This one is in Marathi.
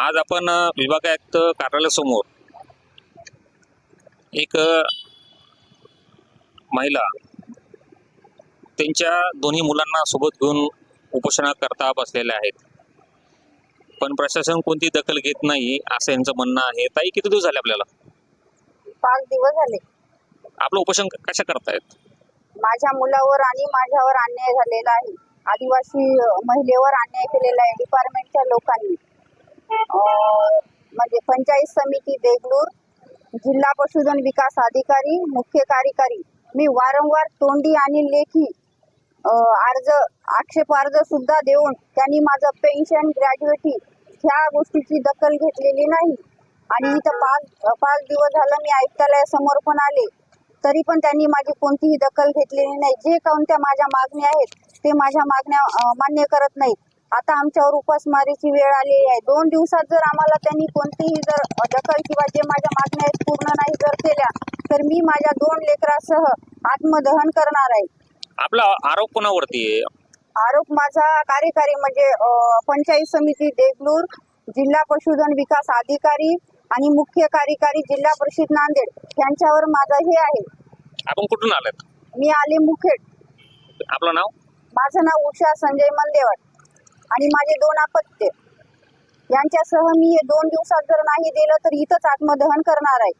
आज आपण विभाग आयुक्त कार्यालयासमोर एक महिला त्यांच्या दोन्ही मुलांना सोबत घेऊन उपोषणाकरता बसलेल्या आहेत. पण प्रशासन कोणती दखल घेत नाही असं यांचं म्हणणं आहे. ताई किती दिवस झाले आपल्याला? पाच दिवस झाले. आपलं उपोषण कशा करतायत? माझ्या मुलावर आणि माझ्यावर अन्याय झालेला आहे. आदिवासी महिलेवर अन्याय केलेला आहे. डिपार्टमेंटच्या लोकांनी. म्हणजे पंचायत समिती देगलूर जिल्हा पशुधन विकास अधिकारी मुख्य कार्यकारी. मी वारंवार तोंडी आणि लेखी अर्ज आक्षेप अर्ज सुद्धा देऊन त्यांनी माझं पेन्शन ग्रॅज्युएटी ह्या गोष्टीची दखल घेतलेली नाही. आणि इथं पाच पाच दिवस झालं मी आयुक्तालयासमोर पण आले. तरी पण त्यांनी माझी कोणतीही दखल घेतलेली नाही. जे कोणत्या माझ्या मागण्या आहेत ते माझ्या मागण्या मान्य करत नाहीत. आता आमच्यावर उपासमारीची वेळ आलेली आहे. दोन दिवसात जर आम्हाला त्यांनी कोणतीही जर दखल किंवा जे माझ्या मागण्या आहेत पूर्ण नाही जर केल्या तर मी माझ्या दोन लेकरासह आत्मदहन करणार आहे. आपला आरोप कोणावरती आहे? आरोप माझा कार्यकारी म्हणजे पंचायत समिती देगलूर जिल्हा पशुधन विकास अधिकारी आणि मुख्य कार्यकारी जिल्हा परिषद नांदेड यांच्यावर माझा हे आहे. आपण कुठून आलात? मी आले मुखेड. आपलं नाव? माझं नाव उषा संजय मंदेवड आणि माझे दोन अपत्य. यांच्यासह मी हे दोन दिवसात जर नाही दिलं तर इथंच आत्मदहन करणार आहे.